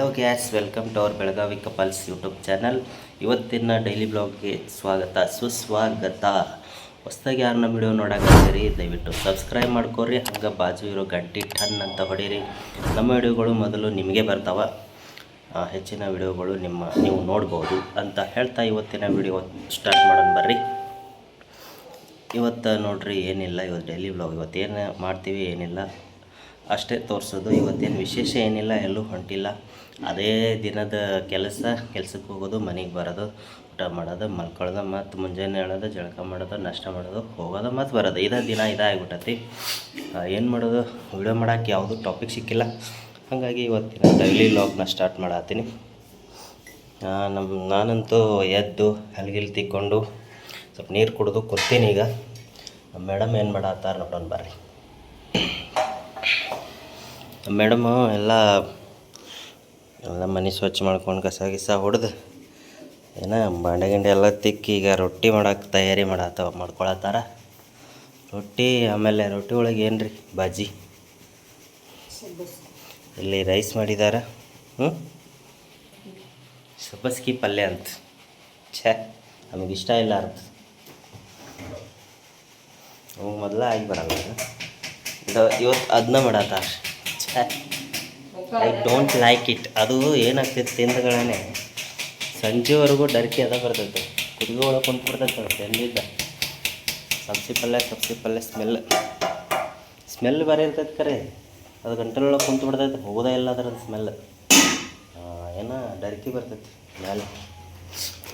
Hello guys welcome to our Belagavi couples YouTube channel ಇವತ್ತಿನ daily ಬ್ಲಾಗ್ಗೆ ಸ್ವಾಗತ, ಸುಸ್ವಾಗತ. ಹೊಸ್ದಾಗಿ ಯಾರನ್ನ ವಿಡಿಯೋ ನೋಡೋಕ್ಕಾಗ್ತೀರಿ ದಯವಿಟ್ಟು ಸಬ್ಸ್ಕ್ರೈಬ್ ಮಾಡ್ಕೊರಿ ಹಂಗೆ ಬಾಜು ಇರೋ ಗಂಟಿ ಟನ್ ಅಂತ ಹೊಡೀರಿ. ನಮ್ಮ ವಿಡಿಯೋಗಳು ಮೊದಲು ನಿಮಗೆ ಬರ್ತಾವೆ. ಹೆಚ್ಚಿನ ವಿಡಿಯೋಗಳು ನಿಮ್ಮ, ನೀವು ನೋಡ್ಬೋದು ಅಂತ ಹೇಳ್ತಾ ಇವತ್ತಿನ ವಿಡಿಯೋ ಸ್ಟಾರ್ಟ್ ಮಾಡೋಣ ಬರ್ರಿ. ಇವತ್ತು ನೋಡ್ರಿ ಏನಿಲ್ಲ, ಇವತ್ತು ಡೈಲಿ ಬ್ಲಾಗ್ ಇವತ್ತೇನು ಮಾಡ್ತೀವಿ ಏನಿಲ್ಲ. ಅಷ್ಟೇ ತೋರಿಸೋದು. ಇವತ್ತೇನು ವಿಶೇಷ ಏನಿಲ್ಲ, ಎಲ್ಲೂ ಹೊಂಟಿಲ್ಲ. ಅದೇ ದಿನದ ಕೆಲಸ ಕೆಲ್ಸಕ್ಕೆ ಹೋಗೋದು, ಮನೆಗೆ ಬರೋದು, ಊಟ ಮಾಡೋದು, ಮಲ್ಕೊಳ್ಳೋದು, ಮತ್ತು ಮುಂಜಾನೆ ಹೇಳೋದು ಜಳಕ ಮಾಡೋದು, ನಾಷ್ಟ ಮಾಡೋದು, ಹೋಗೋದು, ಮತ್ತು ಬರೋದು. ಇದೇ ದಿನ ಇದಾಗ್ಬಿಟ್ಟತಿ ಏನು ಮಾಡೋದು? ವಿಡಿಯೋ ಮಾಡೋಕ್ಕೆ ಯಾವುದು ಟಾಪಿಕ್ ಸಿಕ್ಕಿಲ್ಲ. ಹಾಗಾಗಿ ಇವತ್ತಿನ ಡೈಲಿ ಲಾಗ್ನ ಸ್ಟಾರ್ಟ್ ಮಾಡತ್ತೀನಿ. ನಮ್ಮ ನಾನಂತೂ ಎದ್ದು ಹಲ್ಗಿಲ್ ತಿಕ್ಕೊಂಡು ಸ್ವಲ್ಪ ನೀರು ಕುಡಿದು ಕೊಡ್ತೀನಿ ಈಗ. ನಮ್ಮ ಮೇಡಮ್ ಏನು ಮಾಡತ್ತಾರ ನೋಡೋಣ ಬರ್ರಿ. ಮೇಡಮು, ಎಲ್ಲ ಎಲ್ಲ ಮನೆ ಸ್ವಚ್ಛ ಮಾಡ್ಕೊಂಡು ಕಸ ಗಿಸ ಹೊಡೆದು, ಏನ ಬಾಂಡೆ ಗಿಂಡೆ ಎಲ್ಲ ತಿಕ್ಕಿ ಈಗ ರೊಟ್ಟಿ ಮಾಡಕ್ಕೆ ತಯಾರಿ ಮಾಡತ್ತವ ಮಾಡ್ಕೊಳತ್ತಾರ. ರೊಟ್ಟಿ, ಆಮೇಲೆ ರೊಟ್ಟಿ ಒಳಗೆ ಏನು ರೀ ಬಾಜಿ. ಇಲ್ಲಿ ರೈಸ್ ಮಾಡಿದಾರ. ಹ್ಞೂ ಸಬ್ಬಸ್ಗಿ ಪಲ್ಯ ಅಂತ. ಛೇ, ನಮಗೆ ಇಷ್ಟ ಇಲ್ಲ ಅಂತ. ಹ್ಞೂ ಮೊದಲ ಆಗಿ ಬರಲ್ಲ. ಇವತ್ತು ಅದನ್ನ ಮಾಡತ್ತಾರ ಐ ಡೋಂಟ್ ಲೈಕ್ ಇಟ್ ಅದು ಏನಾಗ್ತೈತೆ ತಿಂದಗಳೇ ಸಂಜೆವರೆಗೂ ಡರ್ಕಿ ಅದ ಬರ್ತೈತೆ. ಕುದಿಗೆ ಒಳಗೆ ಕುಂತ್ಬಿಡ್ತೈತೆ ಬೆಂದಿದ್ದ. ಸಬ್ಸಿ ಪಲ್ಯ ಸಬ್ಸಿ ಪಲ್ಯ ಸ್ಮೆಲ್ ಸ್ಮೆಲ್ ಬೇರೆ ಇರ್ತೈತೆ ಕರೆ. ಅದು ಗಂಟಲೊಳಗೆ ಕುಂತು ಬಿಡ್ತೈತೆ. ಹೋಗೋದೇ ಇಲ್ಲ ಅದ್ರದ್ದು ಸ್ಮೆಲ್ ಏನೋ ಡರ್ಕಿ ಬರ್ತೈತಿ ಮೇಲೆ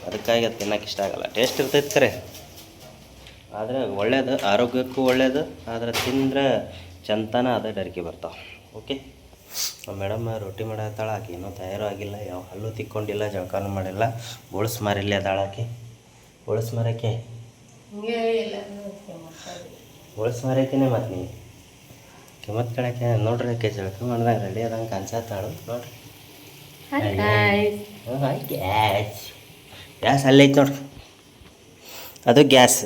ಅದಕ್ಕಾಗಿ ಅದು ತಿನ್ನಕ್ಕೆ ಇಷ್ಟ ಆಗಲ್ಲ. ಟೇಸ್ಟ್ ಇರ್ತೈತೆ ಕರೆ. ಆದರೆ ಒಳ್ಳೇದು, ಆರೋಗ್ಯಕ್ಕೂ ಒಳ್ಳೇದು. ಆದರೆ ತಿಂದರೆ ಚಂತನ ಅದೇ ಡರ್ಕಿ ಬರ್ತಾವೆ. ಓಕೆ? ಮೇಡಮ್ ರೊಟ್ಟಿ ಮಾಡತ್ತಾಳ ಆಕೆ ಏನೂ ತಯಾರು ಆಗಿಲ್ಲ ಯಾವ ಹಲ್ಲು ತಿಕ್ಕೊಂಡಿಲ್ಲ ಜಳಕಾನು ಮಾಡಿಲ್ಲ. ಬೋಳ್ಸ್ ಮಾರಿಲ್ಲ ಅದಾಳಾಕೆ ಬೋಳ್ಸ್ ಮಾರಕ್ಕೆ ಬೋಳ್ಸ್ ಮಾರಕ್ಕೇನೆ ಮತ್ತೆ ನೀ? ಕಿಮ್ಮತ್ ಕಳಕ್ಕೆ ನೋಡ್ರಿ ಆಕೆ ಜಳಕ ಮಾಡ್ದಂಗೆ ರೆಡಿ ಆದಂಗೆ ಕಾಣಿಸತ್ತಾಳು ನೋಡ್ರಿ. ಗ್ಯಾಸ್ ಗ್ಯಾಸ್ ಅಲ್ಲೈತೆ ನೋಡ್ರಿ. ಅದು ಗ್ಯಾಸ್.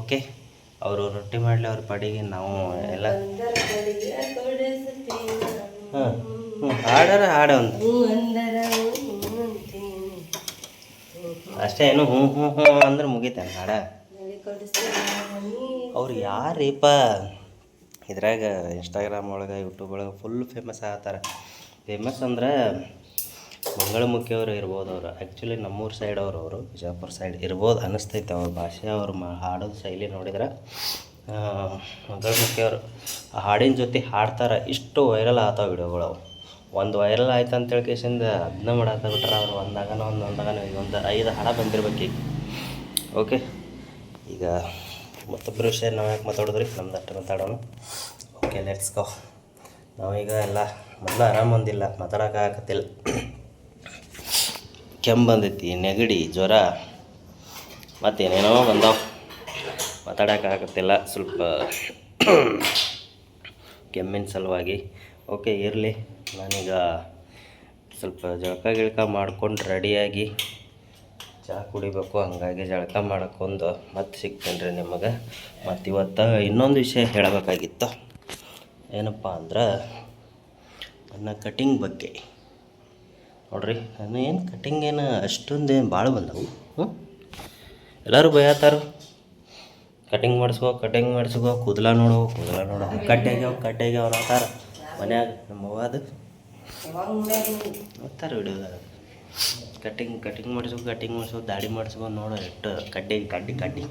ಓಕೆ? ಅವರು ರೊಟ್ಟಿ ಮಾಡಲಿ ಅವ್ರ ಪಾಡಿಗೆ ನಾವು ಎಲ್ಲ ಹಾಂ ಹ್ಞೂ ಹಾಡಾರ ಹಾಡ ಒಂದು. ಅಷ್ಟೇ ಏನು ಹ್ಞೂ ಹ್ಞೂ ಹ್ಞೂ ಅಂದ್ರೆ ಮುಗಿತಾನೆ ಹಾಡ? ಅವ್ರು ಯಾರೀಪ ಇದ್ರಾಗ ಇನ್ಸ್ಟಾಗ್ರಾಮ್ ಒಳಗೆ ಯೂಟ್ಯೂಬ್ ಒಳಗೆ ಫುಲ್ ಫೇಮಸ್ ಆಗ್ತಾರೆ ಫೇಮಸ್ ಅಂದ್ರೆ ಮಂಗಳಮುಖಿ ಅವರು ಇರ್ಬೋದು ಅವರು. ಆ್ಯಕ್ಚುಲಿ ನಮ್ಮೂರು ಸೈಡ್ ಅವರು ಅವರು ಬಿಜಾಪುರ ಸೈಡ್ ಇರ್ಬೋದು ಅನ್ನಿಸ್ತೈತೆ ಅವ್ರ ಭಾಷೆ. ಅವ್ರು ಮಾ, ಹಾಡೋದು ಶೈಲಿ ನೋಡಿದ್ರೆ ಮಂಗಳಮುಖಿಯವರು ಹಾಡಿನ ಜೊತೆ ಹಾಡ್ತಾರೆ. ಇಷ್ಟು ವೈರಲ್ ಆತಾವ ವಿಡಿಯೋಗಳು ಅವು. ಒಂದು ವೈರಲ್ ಆಯ್ತು ಅಂತ ಕೇಸಿಂದ ಅದನ್ನ ಮಾಡಾಕ ಬಿಟ್ರೆ ಅವ್ರು ಒಂದಾಗನ ಒಂದು ಒಂದಾಗನ ಒಂದು ಐದು ಹಾಡ ಬಂದಿರ್ಬೇಕು ಈಗ. ಓಕೆ ಈಗ ಮತ್ತೊಬ್ಬರು ವಿಷಯ ನಾವು ಯಾಕೆ ಮಾತಾಡಿದ್ರಿ? ನಮ್ದು ಅಷ್ಟು ಮಾತಾಡೋಣ. ಓಕೆ ಲೆಟ್ಸ್ ಗೋ ನಾವೀಗ ಎಲ್ಲ ಮೊದಲು ಆರಾಮ ಒಂದಿಲ್ಲ ಮಾತಾಡೋಕ್ಕಾಗತ್ತಿಲ್ಲ ಕೆಮ್ಮು ಬಂದೈತಿ ನೆಗಡಿ, ಜ್ವರ, ಮತ್ತೇನೇನೋ ಬಂದಾವ. ಮಾತಾಡೋಕ್ಕಾಗತ್ತಿಲ್ಲ, ಸ್ವಲ್ಪ ಕೆಮ್ಮಿನ ಸಲುವಾಗಿ. ಓಕೆ, ಇರಲಿ. ನಾನೀಗ ಸ್ವಲ್ಪ ಜಳಕ ಗಿಳಕ ಮಾಡ್ಕೊಂಡು ರೆಡಿಯಾಗಿ ಚಹಾ ಕುಡಿಬೇಕು, ಹಾಗಾಗಿ ಜಳಕ ಮಾಡ್ಕೊಂಡು ಮತ್ತೆ ಸಿಗ್ತೇನೆ ರೀ ನಿಮಗೆ. ಮತ್ತು ಇವತ್ತು ಇನ್ನೊಂದು ವಿಷಯ ಹೇಳಬೇಕಾಗಿತ್ತು. ಏನಪ್ಪ ಅಂದ್ರೆ, ನನ್ನ ಕಟಿಂಗ್ ಬಗ್ಗೆ. ನೋಡ್ರಿ ಅದು ಏನು ಕಟಿಂಗ್ ಏನು ಅಷ್ಟೊಂದು ಏನು ಭಾಳ ಬಂದವು. ಹ್ಞೂ ಎಲ್ಲರೂ ಬಯತಾರು ಕಟಿಂಗ್ ಮಾಡಿಸ್ಕೋ ಕಟಿಂಗ್ ಮಾಡಿಸ್ಕೋ ಕೂದಲ ನೋಡು ಕೂದಲ ನೋಡು. ಕಟ್ಟೆಗ್ಯಾವ ಕಟ್ಟೆಗ್ಯಾವ ಅಂತಾರೆ ಮನ್ಯಾಗ ನಮ್ಮ ಅದು. ನೋಡ್ತಾರೆ ವಿಡಿಯೋದಾಗ ಕಟಿಂಗ್ ಕಟಿಂಗ್ ಮಾಡಿಸ್ಕೊ ಕಟಿಂಗ್ ಮಾಡಿಸ್ಕೊ ದಾಡಿ ಮಾಡಿಸ್ಕೊ ನೋಡು ಎಷ್ಟು ಕಡ್ಡಿ ಕಡ್ಡಿ ಕಡ್ಡಿ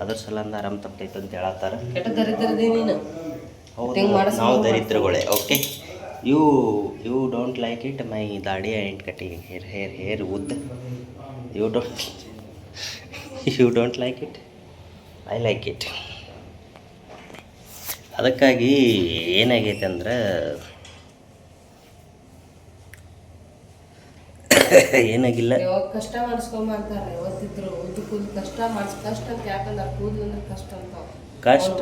ಅದ್ರ ಸಲಂದ ಆರಾಮ್ ತಪ್ಪೈತೆ ಅಂತ ಹೇಳತ್ತಾರ ಹೌದು ನಾವು ದರಿದ್ರಗಳೇ okay you you don't like it my Dadi and cutting hair hair hair ಉದ್ದ. You don't you don't like it I like it ಅದಕ್ಕಾಗಿ ಏನಾಗೈತೆ ಅಂದ್ರೆ ಏನಾಗಿಲ್ಲ. ಕಷ್ಟ ಮಾಡಿಸ್ಕೊಂಬರ್ತಾರೆ ಕಷ್ಟ ಮಾಡಿಸ್ ಕಷ್ಟ ಯಾಕಂದ್ರೆ ಕೂದಲು ಅಂದ್ರೆ ಕಷ್ಟ ಅಂತ. ಕಷ್ಟ.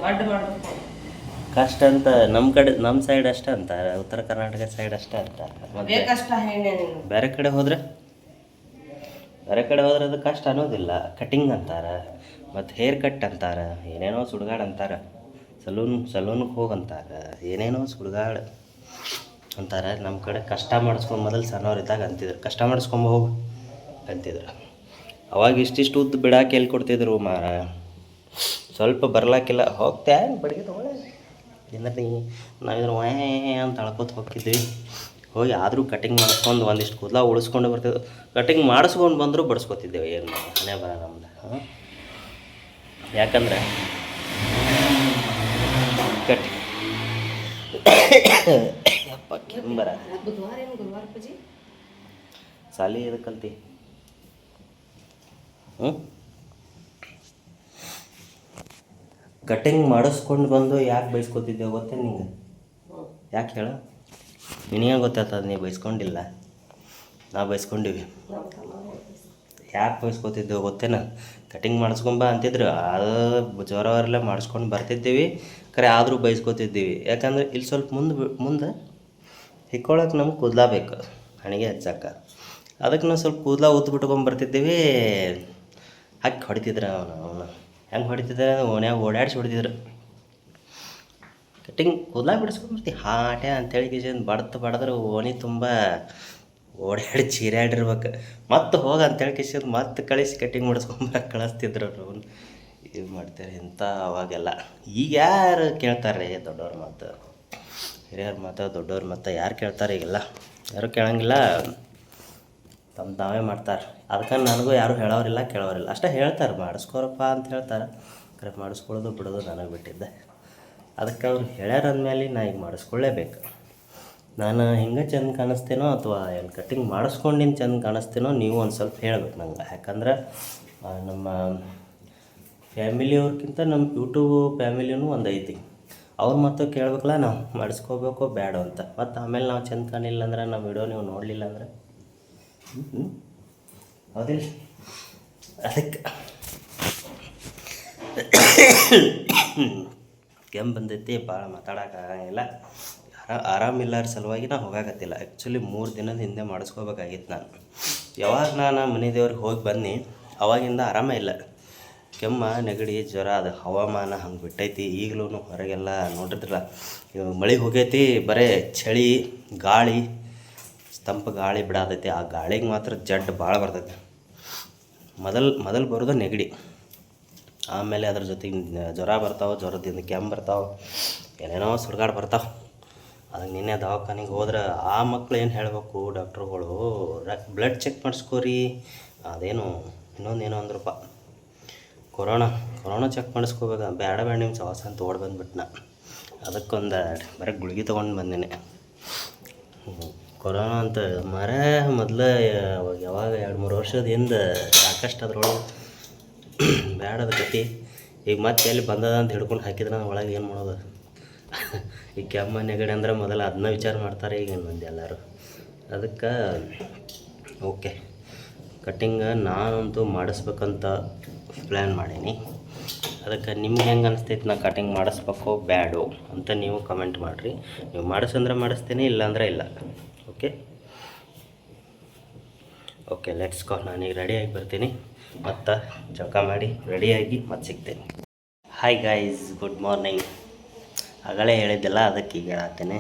ಕಷ್ಟ ಅಂತ ನಮ್ಮ ಕಡೆ ನಮ್ಮ ಸೈಡ್ ಅಷ್ಟೇ ಅಂತ ಉತ್ತರ ಕರ್ನಾಟಕ ಸೈಡ್ ಅಷ್ಟೇ ಅಂತ. ಅದೇ ಮತ್ತೆ ಕಷ್ಟ ಹೆಣ್ಣೆ ನೀನು? ಬೇರೆ ಕಡೆ ಹೋದ್ರೆ? ಬೇರೆ ಕಡೆ ಹೋದ್ರೆ ಅದು ಕಷ್ಟ ಅನ್ನೋದಿಲ್ಲ. ಕಟಿಂಗ್ ಅಂತಾರೆ ಮತ್ತು ಹೇರ್ ಕಟ್ ಅಂತಾರೆ ಏನೇನೋ ಸುಡ್ಗಾಡ್ ಅಂತಾರೆ. ಸಲೂನ್ ಸಲೂನ್ಗೆ ಹೋಗಂತಾರೆ ಏನೇನೋ ಸುಡ್ಗಾಡ್ ಅಂತಾರೆ. ನಮ್ಮ ಕಡೆ ಕಷ್ಟ ಮಾಡಿಸ್ಕೊಂಡು ಮೊದಲು ಸಣ್ಣವ್ರಿದ್ದಾಗ ಅಂತಿದ್ರು. ಕಷ್ಟ ಮಾಡಿಸ್ಕೊಂಬ ಹೋಗು ಅಂತಿದ್ರು. ಅವಾಗ ಇಷ್ಟಿಷ್ಟು ಉದ್ದು ಬಿಡಾಕೆ ಎಲ್ಲಿ ಕೊಡ್ತಿದ್ರು ಮಾರ ಸ್ವಲ್ಪ ಬರ್ಲಾಕಿಲ್ಲ. ಹೋಗ್ತೇ ಬಡಿಗೆ ತಗೊಳ್ಳೆ ಏನಂತ ನಾವಿದ್ರೆ ವೇ ಅಂತ ಅಳ್ಕೊತ ಹೋಗ್ತಿದ್ವಿ. ಹೋಗಿ ಆದರೂ ಕಟಿಂಗ್ ಮಾಡಿಸ್ಕೊಂಡು ಒಂದಿಷ್ಟು ಕೂದಲ ಉಳಿಸ್ಕೊಂಡು ಬರ್ತಿದ್ವು ಕಟಿಂಗ್ ಮಾಡಿಸ್ಕೊಂಡು ಬಂದರೂ ಬಡಿಸ್ಕೊತಿದ್ದೇವೆ ಏನು ಮನೆ ಬರ ನಮ್ದು ಯಾಕಂದರೆ ಯಾಕಂದ್ರೆ ಕಟ್ ಯಪ್ಪ ಕೆಂಬರ ಸಾಲಿ ಇದು ಕಲ್ತಿ? ಹ್ಞೂ ಕಟಿಂಗ್ ಮಾಡಿಸ್ಕೊಂಡು ಬಂದು ಯಾಕೆ ಬೈಸ್ಕೊತಿದ್ದೆ ಗೊತ್ತೇ ನಿಂಗೆ? ಯಾಕೆ ಹೇಳು? ನಿನಗೆ ಗೊತ್ತಾಗ್ತದೆ ನೀವು ಬೈಸ್ಕೊಂಡಿಲ್ಲ? ನಾವು ಬೈಸ್ಕೊಂಡಿವಿ. ಯಾಕೆ ಬೈಸ್ಕೊತಿದ್ದೆವು ಗೊತ್ತೇನ? ಕಟಿಂಗ್ ಮಾಡಿಸ್ಕೊಂಬ ಅಂತಿದ್ರು. ಅದು ಜ್ವರವರೆಲ್ಲ ಮಾಡಿಸ್ಕೊಂಡು ಬರ್ತಿದ್ದೀವಿ. ಖರೆ ಆದರೂ ಬೈಸ್ಕೊತಿದ್ದೀವಿ. ಯಾಕಂದ್ರೆ ಇಲ್ಲಿ ಸ್ವಲ್ಪ ಮುಂದೆ ಮುಂದೆ ಹಿಕ್ಕೊಳಕ್ಕೆ ನಮ್ಗೆ ಕೂದಲ ಬೇಕು. ಹಣಿಗೆ ಹಚ್ಚಕ್ಕ. ಅದಕ್ಕೆ ನಾವು ಸ್ವಲ್ಪ ಕೂದಲ ಬಿಟ್ಕೊಂಡ್ ಬರ್ತಿದ್ದೀವಿ. ಹಾಕಿ ಹೊಡಿತಿದ್ರೆ ಅವನು ಅವನು. ಹೆಂಗೆ ಹೊಡಿತಿದ್ರೆ ಓನ್ಯಾಗ ಓಡಾಡಿಸಿ ಹೊಡಿತಿದ್ರು ಕಟ್ಟಿಂಗ್ ಕೂದಲಾಗ ಬಿಡಿಸ್ಕೊಂಡ್ಬಿಡ್ತಿ ಹಾಟೆ ಅಂತೇಳಿ ಕಿಶನ್ ಬಡ್ದು ಬಡದ್ರೆ ಓಣಿ ತುಂಬ ಓಡಾಡಿ ಚೀರಾಡಿರ್ಬೇಕು ಮತ್ತೆ ಹೋಗ ಅಂತೇಳಿ ಕಿಶನ್ ಮತ್ತೆ ಕಳಿಸಿ ಕಟ್ಟಿಂಗ್ ಮಾಡಿಸ್ಕೊಂಬ ಕಳಿಸ್ತಿದ್ರು ಅವ್ರು ಇದು ಮಾಡ್ತಾರೆ ಇಂಥ ಅವಾಗೆಲ್ಲ. ಈಗ ಯಾರು ಕೇಳ್ತಾರೆ ದೊಡ್ಡವ್ರ ಮಾತು. ಹಿರಿಯರ ಮಾತು, ದೊಡ್ಡವ್ರ ಮಾತು ಯಾರು ಕೇಳ್ತಾರೆ ಈಗೆಲ್ಲ? ಯಾರು ಕೇಳಂಗಿಲ್ಲ. ತಮ್ಮ ತಾವೇ ಮಾಡ್ತಾರೆ. ಅದಕ್ಕೆ ನನಗೂ ಯಾರು ಹೇಳೋರಿಲ್ಲ, ಕೇಳೋರಿಲ್ಲ. ಅಷ್ಟೇ ಹೇಳ್ತಾರೆ, ಮಾಡಿಸ್ಕೊರಪ್ಪ ಅಂತ ಹೇಳ್ತಾರೆ. ಕರೆ ಮಾಡಿಸ್ಕೊಳ್ಳೋದು ಬಿಡೋದು ನನಗೆ ಬಿಟ್ಟಿದ್ದೆ. ಅದಕ್ಕೆ ಅವ್ರು ಹೇಳ್ಯಾರ ಅಂದಮೇಲೆ ನಾ ಈಗ ಮಾಡಿಸ್ಕೊಳ್ಳೇಬೇಕು. ನಾನು ಹಿಂಗೆ ಚೆಂದ ಕಾಣಿಸ್ತೇನೋ ಅಥವಾ ಏನು ಕಟ್ಟಿಂಗ್ ಮಾಡಿಸ್ಕೊಂಡಿನ ಚೆಂದ ಕಾಣಿಸ್ತೇನೋ ನೀವು ಒಂದು ಸ್ವಲ್ಪ ಹೇಳ್ಬೇಕು ನಂಗೆ. ಯಾಕಂದ್ರೆ ನಮ್ಮ ಫ್ಯಾಮಿಲಿಯವ್ರಿಗಿಂತ ನಮ್ಮ ಯೂಟ್ಯೂಬ್ ಫ್ಯಾಮಿಲಿನೂ ಒಂದು ಐತಿ. ಅವ್ರು ಮತ್ತು ಕೇಳ್ಬೇಕಲ್ಲ, ನಾವು ಮಾಡಿಸ್ಕೋಬೇಕು ಬೇಡ ಅಂತ. ಮತ್ತು ಆಮೇಲೆ ನಾವು ಚೆಂದ ಕಾಣಿಲ್ಲ ಅಂದ್ರೆ ನಮ್ಮ ವಿಡಿಯೋ ನೀವು ನೋಡಲಿಲ್ಲ ಅಂದ್ರೆ? ಹೌದಿಲ್ಲ. ಅದಕ್ಕೆ ಕೆಮ್ಮು ಬಂದೈತಿ, ಭಾಳ ಆರಾಮ ಆರಾಮಿಲ್ಲಾರ ಸಲುವಾಗಿ ನಾ ಹೋಗಾಕತ್ತಿಲ್ಲ. ಆ್ಯಕ್ಚುಲಿ ಮೂರು ದಿನದ ಹಿಂದೆ ಮಾಡಿಸ್ಕೋಬೇಕಾಗಿತ್ತು ನಾನು. ಯಾವಾಗ ನಾನು ಮನೆ ದೇವ್ರಿಗೆ ಹೋಗಿ ಬನ್ನಿ, ಅವಾಗಿಂದ ಆರಾಮೇ ಇಲ್ಲ. ಕೆಮ್ಮ, ನೆಗಡಿ, ಜ್ವರ, ಅದು ಹವಾಮಾನ ಹಂಗೆ ಬಿಟ್ಟೈತಿ. ಈಗಲೂ ಹೊರಗೆಲ್ಲ ನೋಡಿದ್ರಲ್ಲ ಮಳೆ ಹೋಗೈತಿ, ಬರೇ ಚಳಿ, ಗಾಳಿ ತಂಪು ಗಾಳಿ ಬಿಡಾತೈತಿ. ಆ ಗಾಳಿಗೆ ಮಾತ್ರ ಜಡ್ ಭಾಳ ಬರ್ತೈತಿ. ಮೊದಲು ಮೊದಲು ಬರೋದು ನೆಗಡಿ. ಆಮೇಲೆ ಅದ್ರ ಜೊತೆಗೆ ಜ್ವರ ಬರ್ತಾವೆ, ಜ್ವರದಿಂದ ಕೆಮ್ಮು ಬರ್ತಾವೆ, ಏನೇನೋ ಸುಡ್ಗಾಡು ಬರ್ತಾವೆ. ಅದಕ್ಕೆ ನಿನ್ನೆ ದವಾಖಾನಿಗೆ ಹೋದ್ರೆ ಆ ಮಕ್ಳು ಏನು ಹೇಳಬೇಕು ಡಾಕ್ಟ್ರುಗಳು ಬ್ಲಡ್ ಚೆಕ್ ಮಾಡಿಸ್ಕೋರಿ. ಅದೇನು ಇನ್ನೊಂದು ಏನೋ ಅಂದ್ರಪ್ಪ. ಕೊರೋನಾ ಕೊರೋನಾ ಚೆಕ್ ಮಾಡಿಸ್ಕೋಬೇಕು ಬೇಡ ಬೇಡ ನಿಮ್ಮ ಸವಾಸ ಅಂತ ಓಡಿ ನಾ ಅದಕ್ಕೊಂದು ಬರೀ ಗುಳಿಗೆ ತೊಗೊಂಡು ಬಂದೇನೆ. ಕೊರೋನಾ ಅಂತ ಮರ ಮೊದಲ ಯಾವಾಗ ಎರಡು ಮೂರು ವರ್ಷದ ಹಿಂದೆ ಸಾಕಷ್ಟು ಅದ್ರೊಳಗೆ ಬ್ಯಾಡದ ಕತಿ. ಈಗ ಮತ್ತೆ ಎಲ್ಲಿ ಬಂದದ ಅಂತ ಹಿಡ್ಕೊಂಡು ಹಾಕಿದ್ರೆ ನಾನು ಒಳಗೆ ಏನು ಮಾಡೋದು? ಈ ಕೆಮ್ಮ ನೆಗಡಿ ಅಂದ್ರೆ ಮೊದಲು ಅದನ್ನ ವಿಚಾರ ಮಾಡ್ತಾರೆ ಈಗ ಮಂದಿ ಎಲ್ಲರೂ. ಅದಕ್ಕೆ, ಓಕೆ. ಕಟ್ಟಿಂಗ ನಾನಂತೂ ಮಾಡಿಸ್ಬೇಕಂತ ಪ್ಲ್ಯಾನ್ ಮಾಡೀನಿ. ಅದಕ್ಕೆ ನಿಮ್ಗೆ ಹೆಂಗೆ ಅನಿಸ್ತೈತೆ ನಾ ಕಟಿಂಗ್ ಮಾಡಿಸ್ಬೇಕೋ ಬ್ಯಾಡೋ ಅಂತ ನೀವು ಕಮೆಂಟ್ ಮಾಡಿರಿ. ನೀವು ಮಾಡಿಸಂದ್ರೆ ಮಾಡಿಸ್ತೀನಿ, ಇಲ್ಲಾಂದ್ರೆ ಇಲ್ಲ. ಓಕೆ ಓಕೆ ಲೆಟ್ಸ್ ಕೋ ಈಗ ರೆಡಿಯಾಗಿ ಬರ್ತೀನಿ. ಮತ್ತು ಜಳಕ ಮಾಡಿ ರೆಡಿಯಾಗಿ ಮತ್ತೆ ಸಿಗ್ತೀನಿ. ಹಾಯ್ ಗಾಯ್ಸ್ ಗುಡ್ ಮಾರ್ನಿಂಗ್ ಆಗಲೇ ಹೇಳಿದ್ದೆಲ್ಲ ಅದಕ್ಕೆ ಈಗ ಹೇಳತ್ತೇನೆ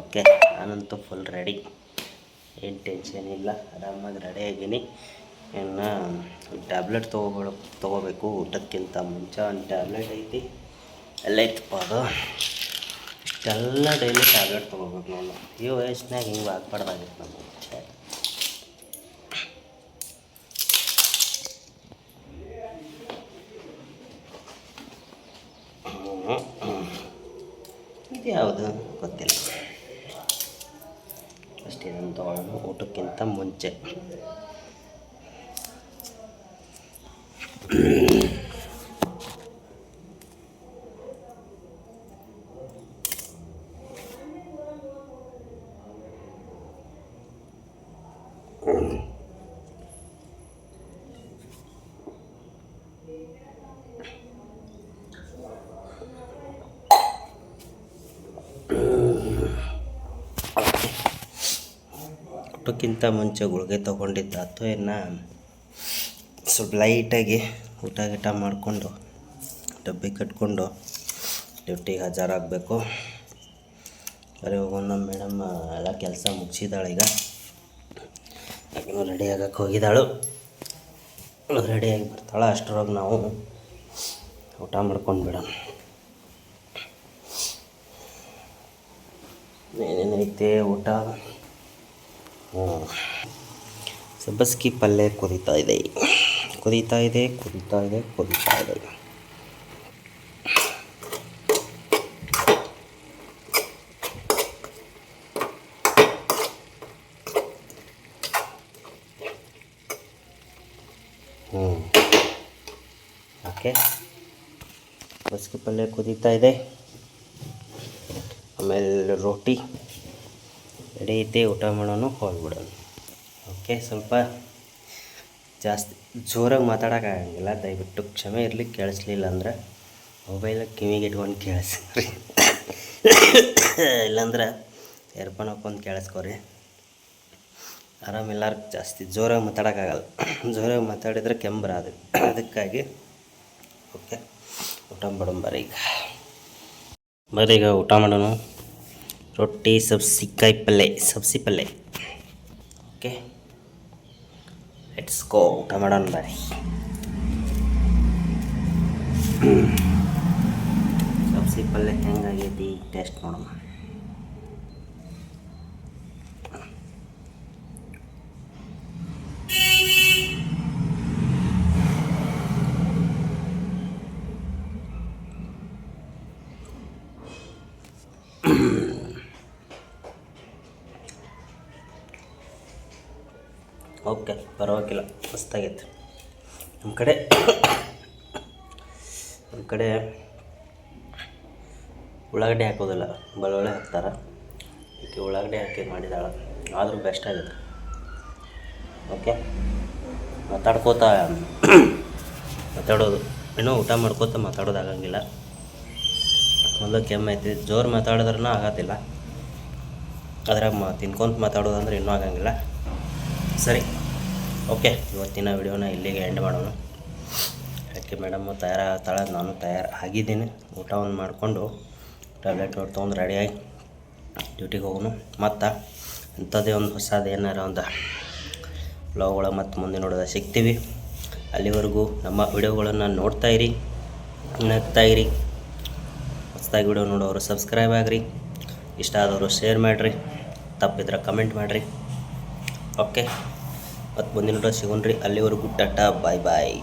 ಓಕೆ ನಾನಂತೂ ಫುಲ್ ರೆಡಿ ಏನು ಟೆನ್ಷನ್ ಇಲ್ಲ, ಆರಾಮಾಗಿ ರೆಡಿ ಇನ್ನು ಟ್ಯಾಬ್ಲೆಟ್ ತೊಗೊಬೋ ತೊಗೋಬೇಕು ಊಟಕ್ಕಿಂತ ಮುಂಚೆ ಒಂದು ಟ್ಯಾಬ್ಲೆಟ್ ಐತಿ. ಎಲ್ಲ ಐತಪ್ಪ ಅದು. ಇಷ್ಟೆಲ್ಲ ಡೈಲಿ ಟ್ಯಾಬ್ಲೆಟ್ ತೊಗೋಬೇಕು ನಾನು ಈ ವಯಸ್ಸಿನಾಗ ಹಿಂಗೆ ಆಗ್ಬಾರ್ದಾಗಿತ್ತು ನಮ್ಮ. ಇದು ಯಾವುದು? ಗೊತ್ತಿಲ್ಲ. ಅಷ್ಟೇ ಇದನ್ನು ತೊಗೊಳ್ಳೋಣ. ಊಟಕ್ಕಿಂತ ಮುಂಚೆ. ಊಟಕ್ಕಿಂತ ಮುಂಚೆ ಗುಳಿಗೆ ತೊಗೊಂಡಿದ್ದ ಅಥವಾ ಇನ್ನು ಸ್ವಲ್ಪ ಲೈಟಾಗಿ ಊಟ ಗೀಟ ಮಾಡಿಕೊಂಡು, ಡಬ್ಬಿ ಕಟ್ಕೊಂಡು ಡ್ಯೂಟಿಗೆ ಹಾಜರಾಗಬೇಕು. ಬರೀ ಹೋಗೋಣ ನಮ್ಮ ಮೇಡಮ್ ಎಲ್ಲ ಕೆಲಸ ಮುಗಿಸಿದಾಳೆ ಈಗ. ಆಕಿನೂ ರೆಡಿ ಆಗಕ್ಕೆ ಹೋಗಿದ್ದಾಳು ರೆಡಿಯಾಗಿ ಬರ್ತಾಳೆ ಅಷ್ಟರೊಳಗೆ ನಾವು ಊಟ ಮಾಡ್ಕೊಂಡು ಬಿಡೋಣ. ಏನೇನೈತೆ ಊಟ? ಹ್ಞೂ ಸಬ್ಬಸ್ಗಿ ಪಲ್ಯ ಕುದೀತಾ ಇದೆ ಕುದೀತಾ ಇದೆ ಕುದೀತಾ ಇದೆ ಕುದೀತಾ ಇದೆ ಹ್ಞೂ ಓಕೆ ಬಸ್ಗೆ ಪಲ್ಯ ಕುದೀತಾ ಇದೆ ಆಮೇಲೆ ರೋಟಿ. ರೆಡಿ ಐತೆ ಊಟ ಮಾಡೋಣ ಹೋಗ್ಬಿಡೋಣ ಓಕೆ, ಸ್ವಲ್ಪ ಜಾಸ್ತಿ ಜೋರಾಗಿ ಮಾತಾಡೋಕ್ಕಾಗಂಗಿಲ್ಲ ದಯವಿಟ್ಟು ಕ್ಷಮೆ ಇರಲಿ, ಕೇಳಿಸ್ಲಿಲ್ಲ ಅಂದ್ರೆ ಮೊಬೈಲ್ ಕಿವಿಗೆ ಇಟ್ಕೊಂಡು ಕೇಳಿಸ್ರಿ. ಇಲ್ಲಾಂದ್ರೆ ಏರ್ಫೋನ್ ಹಾಕೊಂಡು ಕೇಳಿಸ್ಕೊರಿ. ಆರಾಮಿಲ್ಲಾರು ಜಾಸ್ತಿ ಜೋರಾಗಿ ಮಾತಾಡೋಕ್ಕಾಗಲ್ಲ ಜೋರಾಗಿ ಮಾತಾಡಿದ್ರೆ ಕೆಂಬರ ಅದು. ಅದಕ್ಕಾಗಿ, ಓಕೆ, ಊಟ ಮಾಡೋಣ ಬರ್ರಿ ಈಗ. ಬರ್ರಿ ಈಗ ಊಟ ಮಾಡೋಣ. ರೊಟ್ಟಿ, ಸಬ್ಸಿಕಾಯಿ ಪಲ್ಯ ಸಬ್ಸಿ ಪಲ್ಯ ಓಕೆ. ಲೆಟ್ಸ್ ಗೋ ಊಟ ಮಾಡೋಣ ಬರ್ರಿ ಸಬ್ಸಿ ಪಲ್ಯ ಹೆಂಗಾಗೈತಿ ಟೇಸ್ಟ್ ಮಾಡೋಣ ಓಕೆ, ಪರವಾಗಿಲ್ಲ, ಮಸ್ತಾಗೈತೆ. ನಮ್ಮ ಕಡೆ ನಮ್ಮ ಕಡೆ ಉಳ್ಳಾಗಡ್ಡೆ ಹಾಕೋದಿಲ್ಲ, ಬೆಳ್ಳುಳ್ಳಿ ಹಾಕ್ತಾರೆ. ಇದಕ್ಕೆ ಉಳ್ಳಾಗಡ್ಡೆ ಹಾಕಿ ಮಾಡಿದಾಳೆ, ಆದರೂ ಬೆಸ್ಟ್ ಆಗುತ್ತೆ ಓಕೆ, ಮಾತಾಡ್ಕೋತ, ಮಾತಾಡೋದು. ಇನ್ನೂ ಊಟ ಮಾಡ್ಕೋತ ಮಾತಾಡೋದಾಗಂಗಿಲ್ಲ ಮೊದಲು ಕೆಮ್ಮೈತಿ ಜೋರು ಮಾತಾಡಿದ್ರೂ ಆಗತ್ತಿಲ್ಲ. ಅದ್ರಾಗ ಮಾ, ತಿನ್ಕೊಂತ ಮಾತಾಡೋದಂದ್ರೆ ಇನ್ನೂ ಆಗಂಗಿಲ್ಲ. ಸರಿ. ಓಕೆ, ಇವತ್ತಿನ ವಿಡಿಯೋನ ಇಲ್ಲಿಗೆ ಎಂಡ್ ಮಾಡೋಣ. ಯಾಕೆ ಮೇಡಮು ತಯಾರಾಗ್ತಾಳೆ, ನಾನು ತಯಾರು ಆಗಿದ್ದೀನಿ ಊಟವನ್ನು ಮಾಡಿಕೊಂಡು ಟ್ಯಾಬ್ಲೆಟ್ ನೋಡಿ ತೊಗೊಂಡು ರೆಡಿಯಾಗಿ ಡ್ಯೂಟಿಗೆ ಹೋಗೋಣ. ಮತ್ತು ಇಂಥದ್ದೇ ಒಂದು ಹೊಸದು ಏನಾರ ಒಂದು ಬ್ಲಾಗ್ಗಳ ಮತ್ತು ಮುಂದೆ ನೋಡೋದ ಸಿಗ್ತೀವಿ. ಅಲ್ಲಿವರೆಗೂ ನಮ್ಮ ವಿಡಿಯೋಗಳನ್ನು ನೋಡ್ತಾ ಇರಿ ನಗ್ತಾ ಇರಿ. ಹೊಸದಾಗಿ ವಿಡಿಯೋ ನೋಡೋರು ಸಬ್ಸ್ಕ್ರೈಬ್ ಆಗಿರಿ. ಇಷ್ಟ ಆದವರು ಶೇರ್ ಮಾಡಿರಿ. ತಪ್ಪಿದ್ರೆ ಕಮೆಂಟ್ ಮಾಡಿರಿ. ಓಕೆ. ಮತ್ತು ಮುಂದಿನ ಸಿಗೋಣ್ರಿ. ಅಲ್ಲಿವರೆಗೂ ಟಾಟಾ ಬಾಯ್ ಬಾಯ್.